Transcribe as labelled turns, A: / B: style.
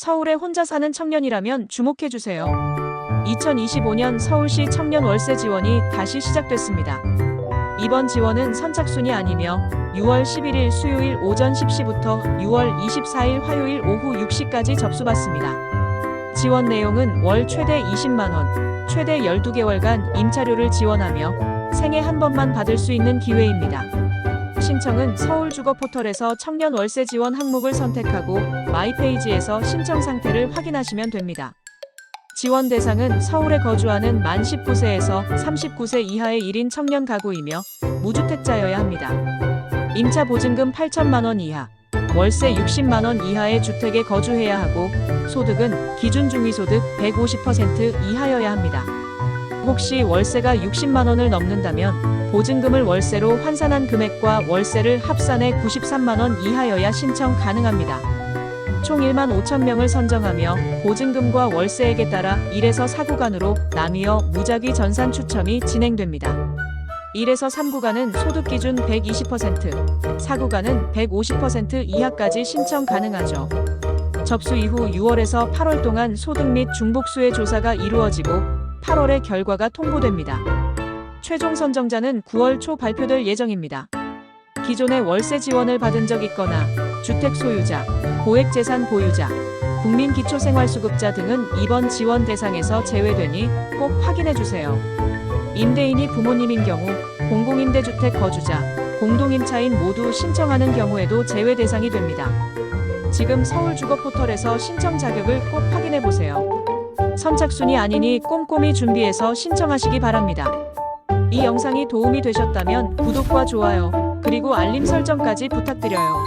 A: 서울에 혼자 사는 청년이라면 주목해주세요. 2025년 서울시 청년 월세 지원이 다시 시작됐습니다. 이번 지원은 선착순이 아니며 6월 11일 수요일 오전 10시부터 6월 24일 화요일 오후 6시까지 접수받습니다. 지원 내용은 월 최대 20만원, 최대 12개월간 임차료를 지원하며 생애 한 번만 받을 수 있는 기회입니다. 신청은 서울주거 포털에서 청년 월세 지원 항목을 선택하고 마이페이지에서 신청 상태를 확인하시면 됩니다. 지원 대상은 서울에 거주하는 만 19세에서 39세 이하의 1인 청년 가구이며 무주택자여야 합니다. 임차 보증금 8천만 원 이하, 월세 60만 원 이하의 주택에 거주해야 하고 소득은 기준 중위소득 150% 이하여야 합니다. 혹시 월세가 60만 원을 넘는다면 보증금을 월세로 환산한 금액과 월세를 합산해 93만 원 이하여야 신청 가능합니다. 총 1만 5천 명을 선정하며 보증금과 월세액에 따라 1에서 4구간으로 나뉘어 무작위 전산 추첨이 진행됩니다. 1에서 3구간은 소득 기준 120%, 4구간은 150% 이하까지 신청 가능하죠. 접수 이후 6월에서 8월 동안 소득 및 중복수의 조사가 이루어지고 8월에 결과가 통보됩니다. 최종 선정자는 9월 초 발표될 예정입니다. 기존에 월세 지원을 받은 적 있거나 주택 소유자, 고액 재산 보유자, 국민 기초생활수급자 등은 이번 지원 대상에서 제외되니 꼭 확인해 주세요. 임대인이 부모님인 경우, 공공임대주택 거주자, 공동임차인 모두 신청하는 경우에도 제외 대상이 됩니다. 지금 서울주거포털에서 신청 자격을 꼭 확인해 보세요. 선착순이 아니니 꼼꼼히 준비해서 신청하시기 바랍니다. 이 영상이 도움이 되셨다면 구독과 좋아요, 그리고 알림 설정까지 부탁드려요.